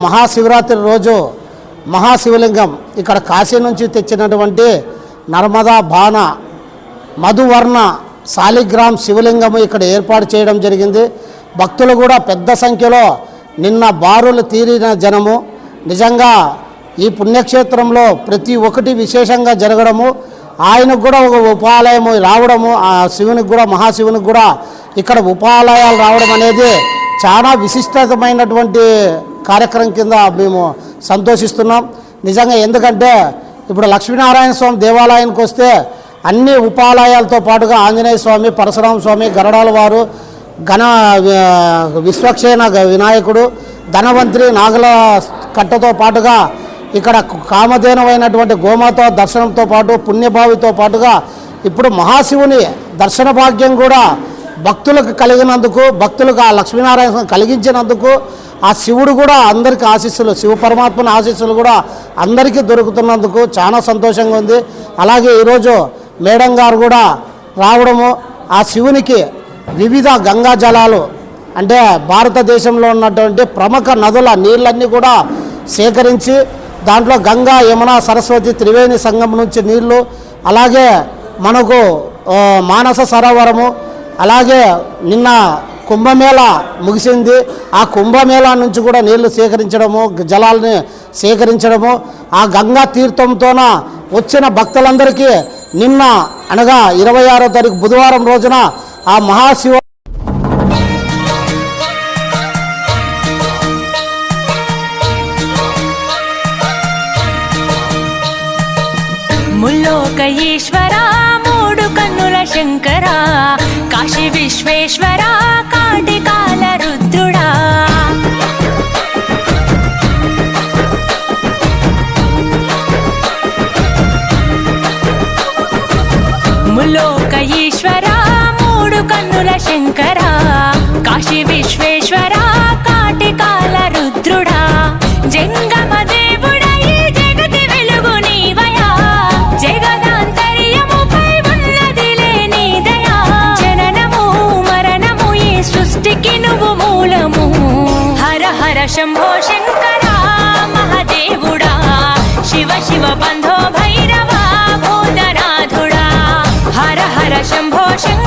మహాశివరాత్రి రోజు మహాశివలింగం ఇక్కడ కాశీ నుంచి తెచ్చినటువంటి నర్మదా బాణ మధువర్ణ శాలిగ్రామ్ శివలింగము ఇక్కడ ఏర్పాటు చేయడం జరిగింది. భక్తులు కూడా పెద్ద సంఖ్యలో నిన్న బారులు తీరిన జనము. నిజంగా ఈ పుణ్యక్షేత్రంలో ప్రతి ఒక్కటి విశేషంగా జరగడము. ఆయనకు కూడా ఒక ఉపాలయము రావడము. ఆ శివునికి కూడా మహాశివునికి కూడా ఇక్కడ ఉపాలయాలు రావడం అనేది చాలా విశిష్టమైనటువంటి కార్యక్రమం కింద మేము సంతోషిస్తున్నాం. నిజంగా ఎందుకంటే ఇప్పుడు లక్ష్మీనారాయణ స్వామి దేవాలయానికి వస్తే అన్ని ఉపాలయాలతో పాటుగా ఆంజనేయ స్వామి పరశురామ స్వామి గరడాల వారు ఘన విశ్వక్షేణ వినాయకుడు ధనవంత్రి నాగల కట్టతో పాటుగా ఇక్కడ కామధేనమైనటువంటి గోమాత దర్శనంతో పాటు పుణ్యభావితో పాటుగా ఇప్పుడు మహాశివుని దర్శన భాగ్యం కూడా భక్తులకు కలిగినందుకు భక్తులకు ఆ లక్ష్మీనారాయణ కలిగించినందుకు ఆ శివుడు కూడా అందరికి ఆశీస్సులు శివ పరమాత్మని ఆశీస్సులు కూడా అందరికీ దొరుకుతున్నందుకు చాలా సంతోషంగా ఉంది. అలాగే ఈరోజు మేడం గారు కూడా రావడము ఆ శివునికి వివిధ గంగా జలాలు అంటే భారతదేశంలో ఉన్నటువంటి ప్రముఖ నదుల నీళ్ళన్నీ కూడా సేకరించి దాంట్లో గంగా యమున సరస్వతి త్రివేణి సంఘం నుంచి నీళ్ళు అలాగే మనకు మానస సరోవరము అలాగే నిన్న కుంభమేళ ముగిసింది. ఆ కుంభమేళా నుంచి కూడా నీళ్ళు సేకరించడము జలాల్ని సేకరించడము ఆ గంగా తీర్థంతోన వచ్చిన భక్తులందరికీ నిన్న అనగా ఇరవై ఆరో తారీఖు బుధవారం రోజున ఆ మహాశివ ముల్లోక ముల్లోక ఈశ్వర మూడు కన్నుల శంకర కాశీ విశ్వేశ్వర కాటికాల రుద్రుడా. జంగమ దేవుడా ఈ జగతి వెలుగు నీవయా. జగదాంతర్యముపై ఉన్నది లేని దయా. జననము మరణము ఈ సృష్టికి నువ్వు మూలము. హర హర శంభో శంకర. संभोषण